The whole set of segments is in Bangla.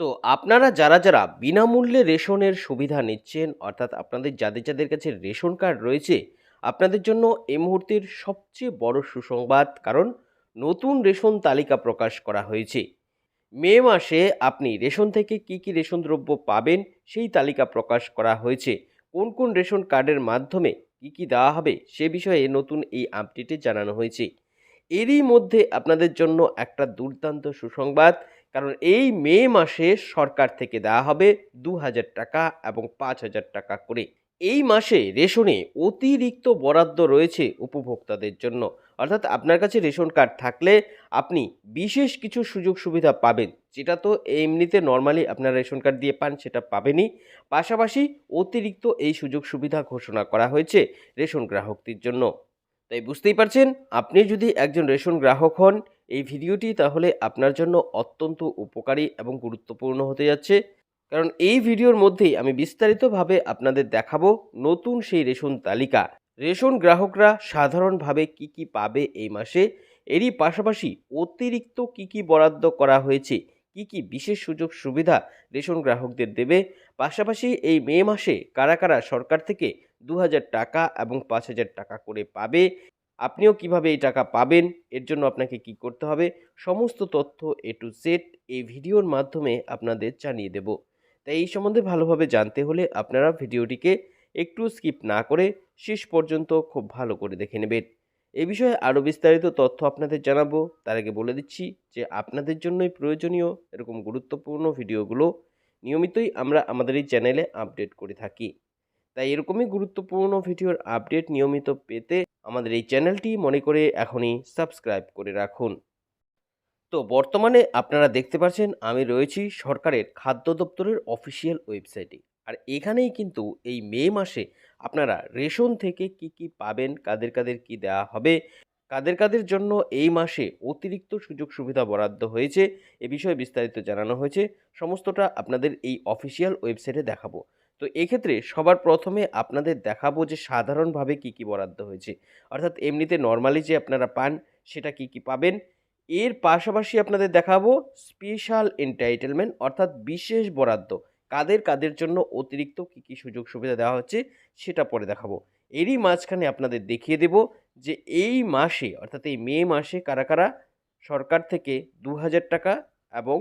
তো আপনারা যারা যারা বিনামূল্যে রেশনের সুবিধা নিচ্ছেন, অর্থাৎ আপনাদের যাদের যাদের কাছে রেশন কার্ড রয়েছে, আপনাদের জন্য এই মুহূর্তের সবচেয়ে বড় সুসংবাদ, কারণ নতুন রেশন তালিকা প্রকাশ করা হয়েছে। মে মাসে আপনি রেশন থেকে কি কি রেশন দ্রব্য পাবেন, সেই তালিকা প্রকাশ করা হয়েছে। কোন কোন রেশন কার্ডের মাধ্যমে কি কি দেওয়া হবে, সে বিষয়ে নতুন এই আপডেটে জানানো হয়েছে। এরই মধ্যে আপনাদের জন্য একটা দুর্দান্ত সুসংবাদ কারণ এই মে মাসে সরকার থেকে দেওয়া হবে দু হাজার টাকা এবং পাঁচ হাজার টাকা করে। এই মাসে রেশনে অতিরিক্ত বরাদ্দ রয়েছে উপভোক্তাদের জন্য। অর্থাৎ আপনার কাছে রেশন কার্ড থাকলে আপনি বিশেষ কিছু সুযোগ সুবিধা পাবেন। যেটা তো এমনিতে নর্মালি আপনার রেশন কার্ড দিয়ে পান, সেটা পাবেনই। পাশাপাশি অতিরিক্ত এই সুযোগ সুবিধা ঘোষণা করা হয়েছে রেশন গ্রাহকদের জন্য। তাই বুঝতেই পারছেন, আপনি যদি একজন রেশন গ্রাহক হন, এই ভিডিওটি তাহলে আপনার জন্য অত্যন্ত উপকারী এবং গুরুত্বপূর্ণ হতে যাচ্ছে। কারণ এই ভিডিওর মধ্যেই আমি বিস্তারিতভাবে আপনাদের দেখাবো নতুন সেই রেশন তালিকা। রেশন গ্রাহকরা সাধারণভাবে কি কি পাবে এই মাসে, এরই পাশাপাশি অতিরিক্ত কি কি বরাদ্দ করা হয়েছে, কি কি বিশেষ সুযোগ সুবিধা রেশন গ্রাহকদের দেবে, পাশাপাশি এই মে মাসে কারা কারা সরকার থেকে দু হাজার টাকা এবং পাঁচ হাজার টাকা করে পাবে। আপনিও কীভাবে এই টাকা পাবেন, এর জন্য আপনাকে কি করতে হবে, সমস্ত তথ্য এ টু জেড এই ভিডিওর মাধ্যমে আপনাদের জানিয়ে দেব। তাই এই সম্বন্ধে ভালোভাবে জানতে হলে আপনারা ভিডিওটিকে একটু স্কিপ না করে শেষ পর্যন্ত খুব ভালো করে দেখে নেবেন। এ বিষয়ে আরও বিস্তারিত তথ্য আপনাদের জানাব। তার আগে বলে দিচ্ছি যে আপনাদের জন্যই প্রয়োজনীয় এরকম গুরুত্বপূর্ণ ভিডিওগুলো নিয়মিতই আমরা আমাদের এই চ্যানেলে আপডেট করে থাকি। তাই এরকমই গুরুত্বপূর্ণ ভিডিওর আপডেট নিয়মিত পেতে আমাদের এই চ্যানেলটি মনে করে এখনই সাবস্ক্রাইব করে রাখুন। তো বর্তমানে আপনারা দেখতে পাচ্ছেন আমি রয়েছি সরকারের খাদ্য দপ্তরের অফিসিয়াল ওয়েবসাইটে। আর এখানেই কিন্তু এই মে মাসে আপনারা রেশন থেকে কি কি পাবেন, কাদের কাদের কি দেওয়া হবে, কাদের কাদের জন্য এই মাসে অতিরিক্ত সুযোগ সুবিধা বরাদ্দ হয়েছে, এ বিষয়ে বিস্তারিত জানানো হয়েছে, সমস্তটা আপনাদের এই অফিসিয়াল ওয়েবসাইটে দেখাবো। তো এক্ষেত্রে সবার প্রথমে আপনাদের দেখাবো যে সাধারণভাবে কি কি বরাদ্দ হয়েছে। অর্থাৎ এমনিতে নর্মালি যে আপনারা পান, সেটা কি কি পাবেন। এর পাশাপাশি আপনাদের দেখাবো স্পেশাল এন্টাইটেলমেন্ট অর্থাৎ বিশেষ বরাদ্দ। কাদের কাদের জন্য অতিরিক্ত কি কি সুযোগ সুবিধা দেওয়া হচ্ছে, সেটা পরে দেখাবো। এরই মাঝখানে আপনাদের দেখিয়ে দেব যে এই মাসে, অর্থাৎ এই মে মাসে কারা কারা সরকার থেকে দু হাজার টাকা এবং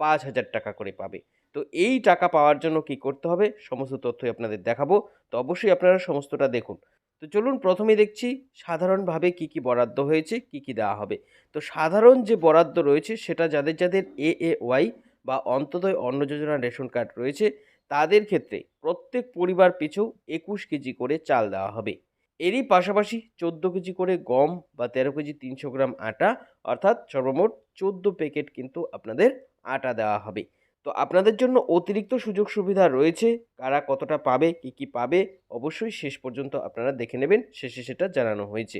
পাঁচ হাজার টাকা করে পাবে। তো এই টাকা পাওয়ার জন্য কি করতে হবে? সমস্ত তথ্যই আপনাদের দেখাবো। তো অবশ্যই আপনারা সমস্তটা দেখুন। তো চলুন প্রথমে দেখছি সাধারণভাবে কি কি বরাদ্দ হয়েছে, কি কি দেওয়া হবে। তো সাধারণ যে বরাদ্দ রয়েছে সেটা যাদের যাদের এ এ ওয়াই বা অন্তদয় অন্ন যোজনা রেশন কার্ড রয়েছে, তাদের ক্ষেত্রে প্রত্যেক পরিবার পিছু একুশ কেজি করে চাল দেওয়া হবে। এরই পাশাপাশি চোদ্দ কেজি করে গম বা তেরো কেজি তিনশো গ্রাম আটা, অর্থাৎ সর্বমোট চোদ্দ প্যাকেট কিন্তু আপনাদের আটা দেওয়া হবে। তো আপনাদের জন্য অতিরিক্ত সুযোগ সুবিধা রয়েছে। কারা কতটা পাবে, কি কি পাবে, অবশ্যই শেষ পর্যন্ত আপনারা দেখে নেবেন, শেষে সেটা জানানো হয়েছে।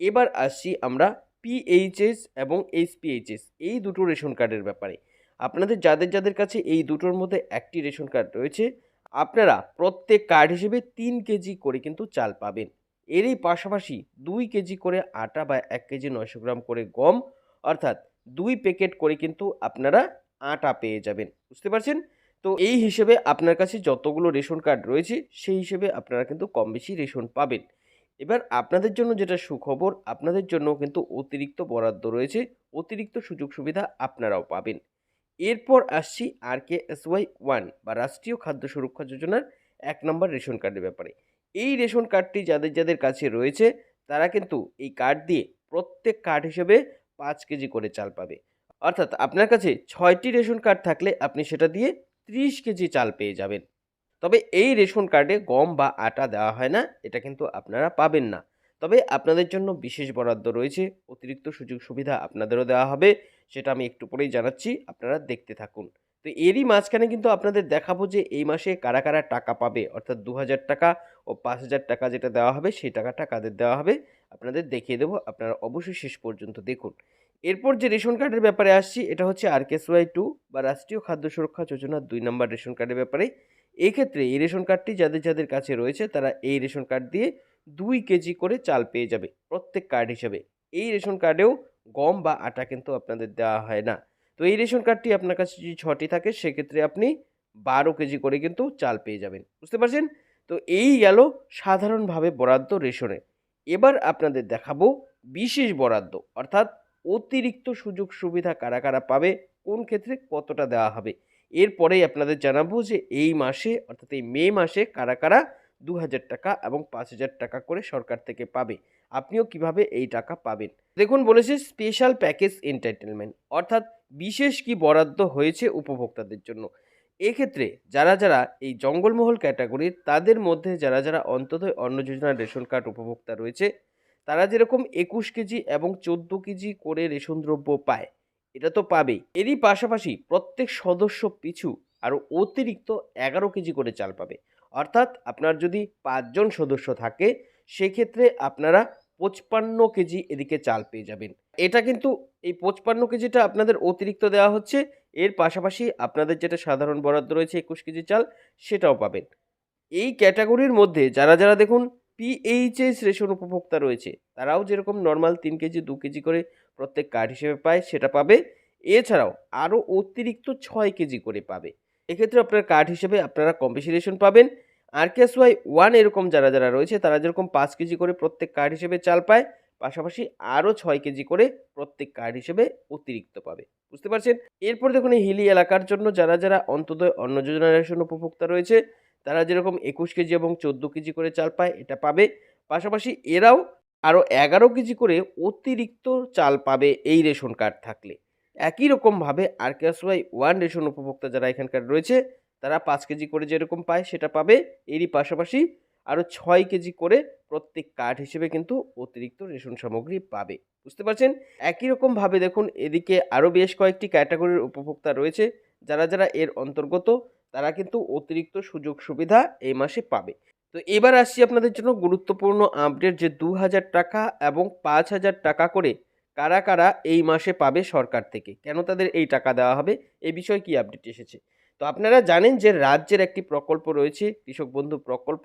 এবার আসছি আমরা পিএইচএস এবং এইচপিএইচএস এই দুটো রেশন কার্ডের ব্যাপারে। আপনাদের যাদের যাদের কাছে এই দুটোর মধ্যে একটি রেশন কার্ড রয়েছে, আপনারা প্রত্যেক কার্ড হিসেবে তিন কেজি করে কিন্তু চাল পাবেন। এরই পাশাপাশি দুই কেজি করে আটা বা এক কেজি নয়শো গ্রাম করে গম, অর্থাৎ দুই প্যাকেট করে কিন্তু আপনারা আটা পেয়ে যাবেন, বুঝতে পারছেন? তো এই হিসেবে আপনার কাছে যতগুলো রেশন কার্ড রয়েছে, সেই হিসেবে আপনারা কিন্তু কম বেশি রেশন পাবেন। এবার আপনাদের জন্য যেটা সুখবর, আপনাদের জন্য কিন্তু অতিরিক্ত বরাদ্দ রয়েছে, অতিরিক্ত সুযোগ সুবিধা আপনারাও পাবেন। এরপর আসছি R K S Y one বা রাষ্ট্রীয় খাদ্য সুরক্ষা যোজনার এক নম্বর রেশন কার্ডের ব্যাপারে। এই রেশন কার্ডটি যাদের যাদের কাছে রয়েছে, তারা কিন্তু এই কার্ড দিয়ে প্রত্যেক কার্ড হিসেবে পাঁচ কেজি করে চাল পাবে। অর্থাৎ আপনার কাছে ছয়টি রেশন কার্ড থাকলে আপনি সেটা দিয়ে ত্রিশ কেজি চাল পেয়ে যাবেন। তবে এই রেশন কার্ডে গম বা আটা দেওয়া হয় না, এটা কিন্তু আপনারা পাবেন না। তবে আপনাদের জন্য বিশেষ বরাদ্দ রয়েছে, অতিরিক্ত সুযোগ সুবিধা আপনাদেরও দেওয়া হবে, সেটা আমি একটু পরেই জানাচ্ছি, আপনারা দেখতে থাকুন। তো এরই মাঝখানে কিন্তু আপনাদের দেখাবো যে এই মাসে কারা কারা টাকা পাবে, অর্থাৎ দু হাজার টাকা ও পাঁচ হাজার টাকা যেটা দেওয়া হবে, সেই টাকাটা কাদের দেওয়া হবে, আপনাদের দেখিয়ে দেবো, আপনারা অবশ্যই শেষ পর্যন্ত দেখুন। এরপর যে রেশন কার্ডের ব্যাপারে আসছি, এটা হচ্ছে আর ওয়াই টু বা রাষ্ট্রীয় খাদ্য সুরক্ষা যোজনার দুই নম্বর রেশন কার্ডের ব্যাপারে। এক্ষেত্রে এই রেশন কার্ডটি যাদের যাদের কাছে রয়েছে, তারা এই রেশন কার্ড দিয়ে দুই কেজি করে চাল পেয়ে যাবে, প্রত্যেক কার্ড হিসাবে। এই রেশন কার্ডেও গম বা আটা কিন্তু আপনাদের দেওয়া হয় না। তো এই রেশন কার্ডটি আপনার কাছে যদি ছটি থাকে, সেক্ষেত্রে আপনি বারো কেজি করে কিন্তু চাল পেয়ে যাবেন। বুঝতে পারছেন? তো এই গেল সাধারণভাবে বরাদ্দ রেশনে। এবার আপনাদের দেখাবো বিশেষ বরাদ্দ, অর্থাৎ অতিরিক্ত সুযোগ সুবিধা কারা কারা পাবে, কোন ক্ষেত্রে কতটা দেওয়া হবে? এরপরেই আপনাদের জানাব যে এই মাসে, অর্থাৎ এই মে মাসে কারা কারা দু হাজার টাকা এবং পাঁচ হাজার টাকা করে সরকার থেকে পাবে? আপনিও কীভাবে এই টাকা পাবেন? দেখুন, বলেছে স্পেশাল প্যাকেজ এন্টারটেনমেন্ট অর্থাৎ বিশেষ কি বরাদ্দ হয়েছে উপভোক্তাদের জন্য। এক্ষেত্রে যারা যারা এই জঙ্গলমহল ক্যাটাগরির তাদের মধ্যে যারা যারা অন্তত অন্ন যোজনার রেশন কার্ড উপভোক্তা রয়েছে তারা যেরকম একুশ কেজি এবং চোদ্দ কেজি করে রেশন দ্রব্য পায়, এটা তো পাবেই। এরই পাশাপাশি প্রত্যেক সদস্য পিছু আরও অতিরিক্ত এগারো কেজি করে চাল পাবে। অর্থাৎ আপনার যদি পাঁচজন সদস্য থাকে, সেক্ষেত্রে আপনারা পঁচপান্ন কেজি এদিকে চাল পেয়ে যাবেন। এটা কিন্তু এই পঁচপান্ন কেজিটা আপনাদের অতিরিক্ত দেওয়া হচ্ছে, এর পাশাপাশি আপনাদের যেটা সাধারণ বরাদ্দ রয়েছে একুশ কেজি চাল, সেটাও পাবেন। এই ক্যাটাগরির মধ্যে যারা যারা দেখুন পিএইচএস রেশন উপভোক্তা রয়েছে। তারাও যেরকম নর্মাল তিন কেজি, দু কেজি করে প্রত্যেক কার্ড হিসেবে পায়, সেটা পাবে। এছাড়াও আরও অতিরিক্ত ছয় কেজি করে পাবে। এক্ষেত্রে আপনার কার্ড হিসেবে আপনারা কম বেশি রেশন পাবেন। আর কেস ওয়াই ওয়ান এরকম যারা যারা রয়েছে, তারা যেরকম পাঁচ কেজি করে প্রত্যেক কার্ড হিসেবে চাল পায়, পাশাপাশি আরও ছয় কেজি করে প্রত্যেক কার্ড হিসেবে অতিরিক্ত পাবে। বুঝতে পারছেন? এরপর দেখুন এই হিলি এলাকার জন্য যারা যারা অন্তদয় অন্ন যোজনা রেশন উপভোক্তা রয়েছে তারা যেরকম একুশ কেজি এবং চোদ্দ কেজি করে চাল পায়, এটা পাবে। পাশাপাশি এরাও আরও এগারো কেজি করে অতিরিক্ত চাল পাবে এই রেশন কার্ড থাকলে। একই রকমভাবে আর ওয়াই ওয়ান রেশন উপভোক্তা যারা এখানকার রয়েছে, তারা পাঁচ কেজি করে যেরকম পায়, সেটা পাবে। এরই পাশাপাশি আরও ছয় কেজি করে প্রত্যেক কার্ড হিসেবে কিন্তু অতিরিক্ত রেশন সামগ্রী পাবে। বুঝতে পারছেন? একই রকমভাবে দেখুন, এদিকে আরও বেশ কয়েকটি ক্যাটাগরির উপভোক্তা রয়েছে, যারা যারা এর অন্তর্গত তারা কিন্তু অতিরিক্ত সুযোগ সুবিধা এই মাসে পাবে। তো এবার আসছি আপনাদের জন্য গুরুত্বপূর্ণ আপডেট যে দু হাজার টাকা এবং পাঁচ হাজার টাকা করে কারা কারা এই মাসে পাবে সরকার থেকে, কেন তাদের এই টাকা দেওয়া হবে, এ বিষয়ে কি আপডেট এসেছে? তো আপনারা জানেন যে রাজ্যের একটি প্রকল্প রয়েছে, কৃষক বন্ধু প্রকল্প।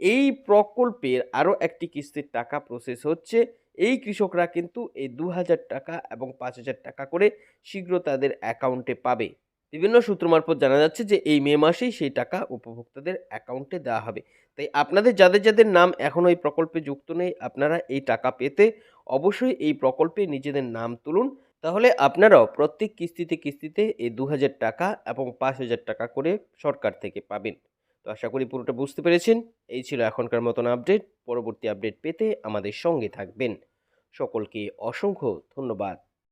এই প্রকল্পের আরও একটি কিস্তির টাকা প্রসেস হচ্ছে। এই কৃষকরা কিন্তু এই দু হাজার টাকা এবং পাঁচ হাজার টাকা করে শীঘ্র তাদের অ্যাকাউন্টে পাবে। বিভিন্ন সূত্র মারফত জানা যাচ্ছে যে, এই মে মাসেই সেই টাকা উপভোক্তাদের অ্যাকাউন্টে দেওয়া হবে। তাই আপনাদের, যাদের যাদের নাম এখনও এই প্রকল্পে যুক্ত নেই, আপনারা এই টাকা পেতে অবশ্যই এই প্রকল্পে নিজেদের নাম তুলুন। তাহলে আপনারাও প্রত্যেক কিস্তিতে কিস্তিতে এই দু হাজার টাকা এবং পাঁচ হাজার টাকা করে সরকার থেকে পাবেন। তো আশা করি পুরোটা বুঝতে পেরেছেন। এই ছিল এখনকার মতন আপডেট। পরবর্তী আপডেট পেতে আমাদের সঙ্গে থাকবেন। সকলকে অসংখ্য ধন্যবাদ।